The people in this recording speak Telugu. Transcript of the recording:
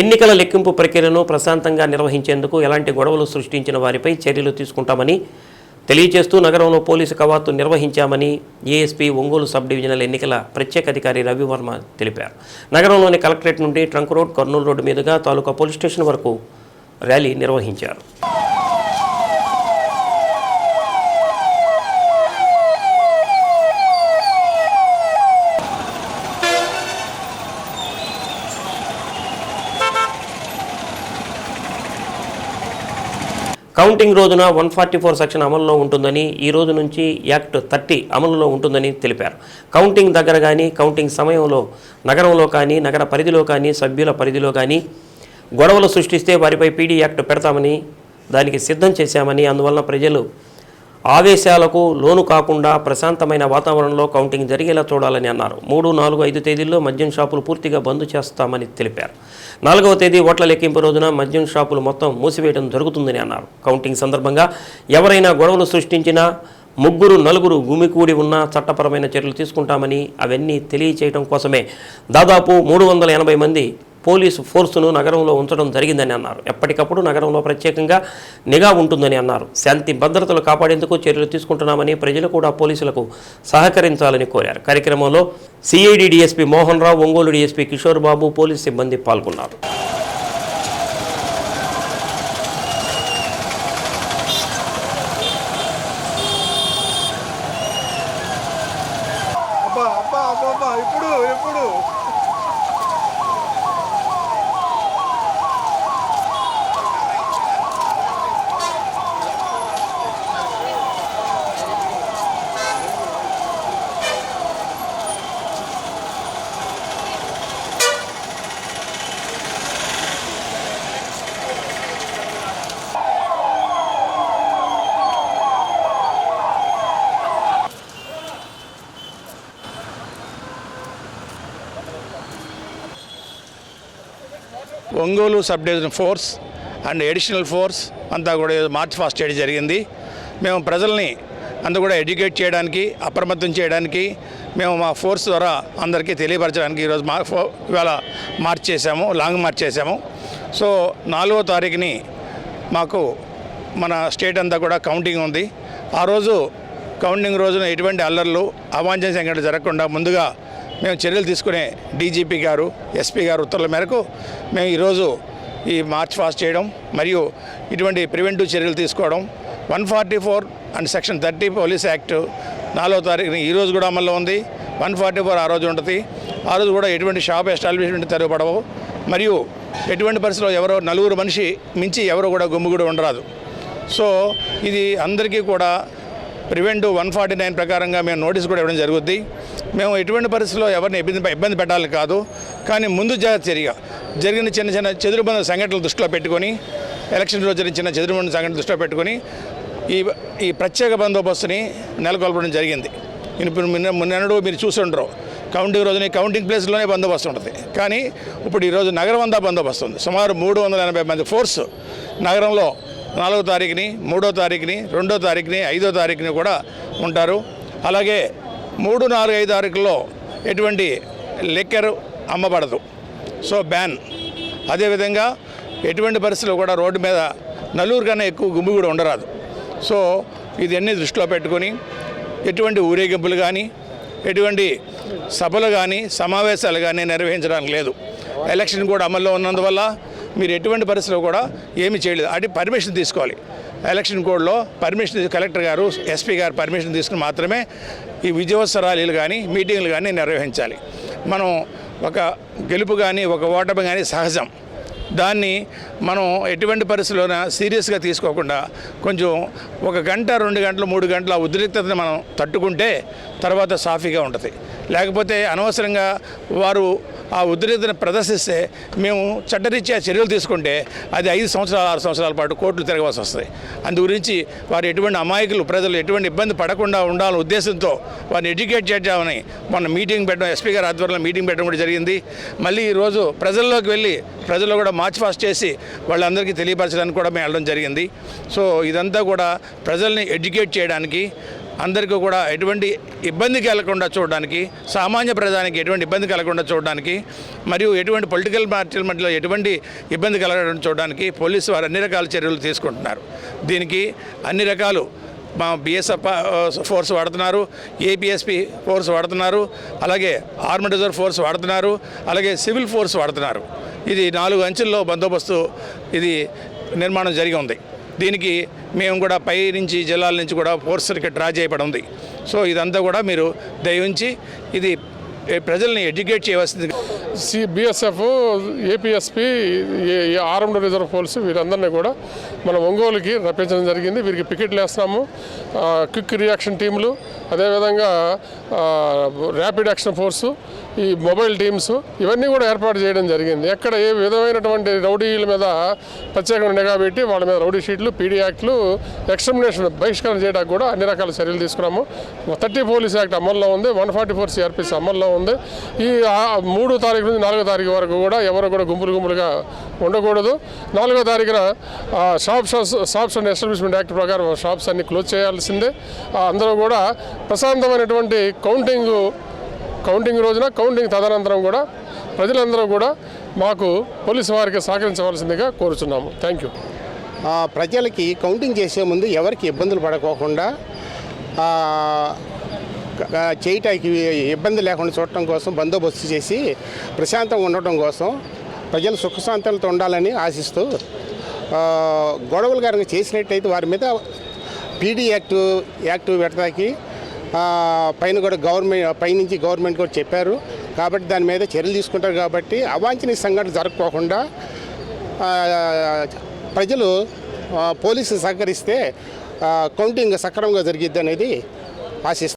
ఎన్నికల లెక్కింపు ప్రక్రియను ప్రశాంతంగా నిర్వహించేందుకు ఎలాంటి గొడవలు సృష్టించిన వారిపై చర్యలు తీసుకుంటామని తెలియజేస్తూ నగరంలో పోలీసు కవాతు నిర్వహించామని ఏఎస్పీ ఒంగోలు సబ్ డివిజనల్ ఎన్నికల ప్రత్యేక అధికారి రవివర్మ తెలిపారు. నగరంలోని కలెక్టరేట్ నుండి ట్రంక్ రోడ్ కర్నూలు రోడ్డు మీదుగా తాలూకా పోలీస్ స్టేషన్ వరకు ర్యాలీ నిర్వహించారు. కౌంటింగ్ రోజున వన్ ఫార్టీ ఫోర్ సెక్షన్ అమలులో ఉంటుందని ఈ రోజు నుంచి యాక్ట్ థర్టీ అమలులో ఉంటుందని తెలిపారు. కౌంటింగ్ దగ్గర కానీ కౌంటింగ్ సమయంలో నగరంలో కానీ నగర పరిధిలో కానీ సభ్యుల పరిధిలో కానీ గొడవలు సృష్టిస్తే వారిపై పీడీ యాక్ట్ పెడతామని దానికి సిద్ధం చేశామని అందువలన ప్రజలు ఆవేశాలకు లోను కాకుండా ప్రశాంతమైన వాతావరణంలో కౌంటింగ్ జరిగేలా చూడాలని అన్నారు. మూడు నాలుగు ఐదు తేదీల్లో మద్యం షాపులు పూర్తిగా బంద్ చేస్తామని తెలిపారు. నాలుగవ తేదీ ఓట్ల లెక్కింపు రోజున మద్యం షాపులు మొత్తం మూసివేయడం జరుగుతుందని అన్నారు. కౌంటింగ్ సందర్భంగా ఎవరైనా గొడవలు సృష్టించినా ముగ్గురు నలుగురు గుమికూడి ఉన్న చట్టపరమైన చర్యలు తీసుకుంటామని అవన్నీ తెలియచేయడం కోసమే దాదాపు మూడు వందల ఎనభై మంది పోలీసు ఫోర్సును నగరంలో ఉంచడం జరిగిందని అన్నారు. ఎప్పటికప్పుడు నగరంలో ప్రత్యేకంగా నిఘా ఉంటుందని అన్నారు. శాంతి భద్రతలు కాపాడేందుకు చర్యలు తీసుకుంటున్నామని ప్రజలు కూడా పోలీసులకు సహకరించాలని కోరారు. కార్యక్రమంలో CID DSP Mohan Rao Ongole DSP Kishore Babu police సిబ్బంది పాల్గొన్నారు. ఇప్పుడు ఇప్పుడు. Ongole sub division force and additional force అంతా కూడా మార్చ్ ఫాస్ట్ చేయడం జరిగింది. మేము ప్రజల్ని అంతా కూడా ఎడ్యుకేట్ చేయడానికి అప్రమత్తం చేయడానికి మేము మా ఫోర్స్ ద్వారా అందరికీ తెలియపరచడానికి ఈరోజు మా ఫో ఇవాళ మార్చ్ చేశాము లాంగ్ మార్చ్ చేశాము. సో నాలుగో తారీఖుని మాకు మన స్టేట్ అంతా కూడా కౌంటింగ్ ఉంది. ఆ రోజు కౌంటింగ్ రోజున ఎటువంటి అల్లర్లు అవాంఛనీయ సంఘటనలు జరగకుండా ముందుగా మేము చర్యలు తీసుకునే డీజీపీ గారు ఎస్పీ గారు ఉత్తర్వుల మేరకు మేము ఈరోజు ఈ మార్చ్ ఫాస్ట్ చేయడం మరియు ఇటువంటి ప్రివెంటివ్ చర్యలు తీసుకోవడం. One forty four and section thirty police act నాలుగో తారీఖున ఈరోజు కూడా అమల్లో ఉంది. వన్ ఫార్టీ ఫోర్ ఆ రోజు ఉంటుంది. ఆ రోజు కూడా ఎటువంటి షాప్ ఎస్టాబ్లిష్మెంట్ తెరవబడవు. మరియు ఎటువంటి పరిస్థితిలో ఎవరో నలుగురు మనిషి మించి ఎవరు కూడా గుమ్ముగుడు ఉండరాదు. సో ఇది అందరికీ కూడా ప్రివెంట్ వన్ ఫార్టీ నైన్ ప్రకారంగా మేము నోటీస్ కూడా ఇవ్వడం జరుగుద్ది. మేము ఎటువంటి పరిస్థితుల్లో ఎవరిని ఇబ్బంది ఇబ్బంది పెట్టాలి కాదు. కానీ ముందు జాగ్రత్త చర్యగా జరిగిన చిన్న చిన్న చెదురుబంద సంఘటనలు దృష్టిలో పెట్టుకొని ఎలక్షన్ రోజు జరిగిన చిన్న చెదురుబంద సంఘటన దృష్టిలో పెట్టుకొని ఈ ఈ ప్రత్యేక బందోబస్తుని నెలకొల్పడం జరిగింది. ఇప్పుడు నిన్న మొన్నడు మీరు చూసి ఉండరు. కౌంటింగ్ రోజునే కౌంటింగ్ ప్లేస్లోనే బందోబస్తు ఉంటుంది. కానీ ఇప్పుడు ఈరోజు నగరం అంతా బందోబస్తు ఉంది. సుమారు మూడు వందల ఎనభై మంది ఫోర్స్ నగరంలో నాలుగో తారీఖుని మూడో తారీఖుని రెండో తారీఖుని ఐదో తారీఖుని కూడా ఉంటారు. అలాగే మూడు నాలుగు ఐదు తారీఖుల్లో ఎటువంటి లెక్కరు అమ్మబడదు. సో బ్యాన్ అదేవిధంగా ఎటువంటి పరిస్థితులు కూడా రోడ్డు మీద నలుగురు కన్నా ఎక్కువ గుమ్మి కూడా ఉండరాదు. సో ఇది అన్ని దృష్టిలో పెట్టుకొని ఎటువంటి ఊరేగింపులు కానీ ఎటువంటి సభలు కానీ సమావేశాలు కానీ నిర్వహించడానికి లేదు. ఎలక్షన్ కూడా అమల్లో ఉన్నందువల్ల మీరు ఎటువంటి పరిస్థితిలో కూడా ఏమీ చేయలేదు. అంటే పర్మిషన్ తీసుకోవాలి. ఎలక్షన్ కోడ్లో పర్మిషన్ కలెక్టర్ గారు ఎస్పీ గారు పర్మిషన్ తీసుకుని మాత్రమే ఈ విజయోత్సవ ర్యాలీలు కానీ మీటింగ్లు కానీ నిర్వహించాలి. మనం ఒక గెలుపు కానీ ఒక ఓటమి కానీ సహజం. దాన్ని మనం ఎటువంటి పరిస్థితుల్లోన సీరియస్గా తీసుకోకుండా కొంచెం ఒక గంట రెండు గంటలు మూడు గంటల ఉద్రిక్తతను మనం తట్టుకుంటే తర్వాత సాఫీగా ఉంటుంది. లేకపోతే అనవసరంగా వారు ఆ ఉద్రిక్తను ప్రదర్శిస్తే మేము చట్టరీత్యా చర్యలు తీసుకుంటే అది ఐదు సంవత్సరాలు ఆరు సంవత్సరాల పాటు కోర్టులు తిరగవలసి వస్తుంది. అందు గురించి వారు ఎటువంటి అమాయకులు ప్రజలు ఎటువంటి ఇబ్బంది పడకుండా ఉండాలనే ఉద్దేశంతో వారిని ఎడ్యుకేట్ చేద్దామని మొన్న మీటింగ్ పెట్టడం ఎస్పీ గారి ఆధ్వర్యంలో మీటింగ్ పెట్టడం కూడా జరిగింది. మళ్ళీ ఈరోజు ప్రజల్లోకి వెళ్ళి ప్రజల్లో కూడా మార్చ్ ఫాస్ట్ చేసి వాళ్ళందరికీ తెలియపరచడానికి కూడా మేము వెళ్ళడం జరిగింది. సో ఇదంతా కూడా ప్రజల్ని ఎడ్యుకేట్ చేయడానికి అందరికీ కూడా ఎటువంటి ఇబ్బంది కలగకుండా చూడడానికి సామాన్య ప్రజానికి ఎటువంటి ఇబ్బంది కలగకుండా చూడడానికి మరియు ఎటువంటి పొలిటికల్ పార్టీల మధ్యలో ఎటువంటి ఇబ్బంది కలగకుండా చూడడానికి పోలీసు వారు అన్ని రకాల చర్యలు తీసుకుంటున్నారు. దీనికి అన్ని రకాలు మా బిఎస్ఎఫ్ ఫోర్స్ వాడుతున్నారు ఏపీఎస్పి ఫోర్స్ వాడుతున్నారు అలాగే ఆర్మీ రిజర్వ్ ఫోర్స్ వాడుతున్నారు అలాగే సివిల్ ఫోర్స్ వాడుతున్నారు. ఇది నాలుగు అంచెల్లో బందోబస్తు ఇది నిర్మాణం జరిగి ఉంది. దీనికి మేము కూడా పై నుంచి జిల్లాల నుంచి కూడా ఫోర్సర్కి డ్రా చేయబడి ఉంది. సో ఇదంతా కూడా మీరు దయవించి ఇది ప్రజల్ని ఎడ్యుకేట్ చేయవలసింది C BSF APSP armed reserve force వీరందరినీ కూడా మన ఒంగోలుకి రప్పించడం జరిగింది. వీరికి పికెట్లు వేస్తున్నాము. క్విక్ రియాక్షన్ టీములు అదేవిధంగా ర్యాపిడ్ యాక్షన్ ఫోర్సు ఈ మొబైల్ టీమ్స్ ఇవన్నీ కూడా ఏర్పాటు చేయడం జరిగింది. ఎక్కడ ఏ విధమైనటువంటి రౌడీల మీద ప్రత్యేకంగా నిఘా పెట్టి వాళ్ళ మీద రౌడీ షీట్లు పీడీ యాక్ట్లు ఎక్స్టర్మినేషన్ బహిష్కరణ చేయడానికి కూడా అన్ని రకాల చర్యలు తీసుకున్నాము. థర్టీ పోలీస్ యాక్ట్ అమల్లో ఉంది వన్ ఫార్టీ ఫోర్ సిఆర్పిసి అమల్లో ఉంది. ఈ మూడో తారీఖు నుంచి నాలుగో తారీఖు వరకు కూడా ఎవరు కూడా గుంపులు గుంపులుగా ఉండకూడదు. నాలుగో తారీఖున ఆ, shops shops and establishment act ప్రకారం షాప్స్ అన్ని క్లోజ్ చేయాల్సిందే. అందరూ కూడా ప్రశాంతమైనటువంటి కౌంటింగ్ కౌంటింగ్ రోజున కౌంటింగ్ తదనంతరం కూడా ప్రజలందరూ కూడా మాకు పోలీసు వారికి సహకరించవలసిందిగా కోరుచున్నాము. థ్యాంక్ యూ ప్రజలకి కౌంటింగ్ చేసే ముందు ఎవరికి ఇబ్బందులు పడకోకుండా చేయటానికి ఇబ్బంది లేకుండా చూడటం కోసం బందోబస్తు చేసి ప్రశాంతంగా ఉండటం కోసం ప్రజలు సుఖశాంతులతో ఉండాలని ఆశిస్తూ గొడవలు కనుక చేసినట్టయితే వారి మీద పీడీ యాక్ట్ యాక్ట్ పెడతాకి పైన కూడా గవర్నమెంట్ పైనుంచి గవర్నమెంట్ కూడా చెప్పారు. కాబట్టి దాని మీద చర్యలు తీసుకుంటారు కాబట్టి అవాంఛనీయ సంఘటన జరగకోకుండా ప్రజలు పోలీసులు పోలీసు సహకరిస్తే కౌంటింగ్ సక్రమంగా జరిగిద్ది అనేది ఆశిస్తాను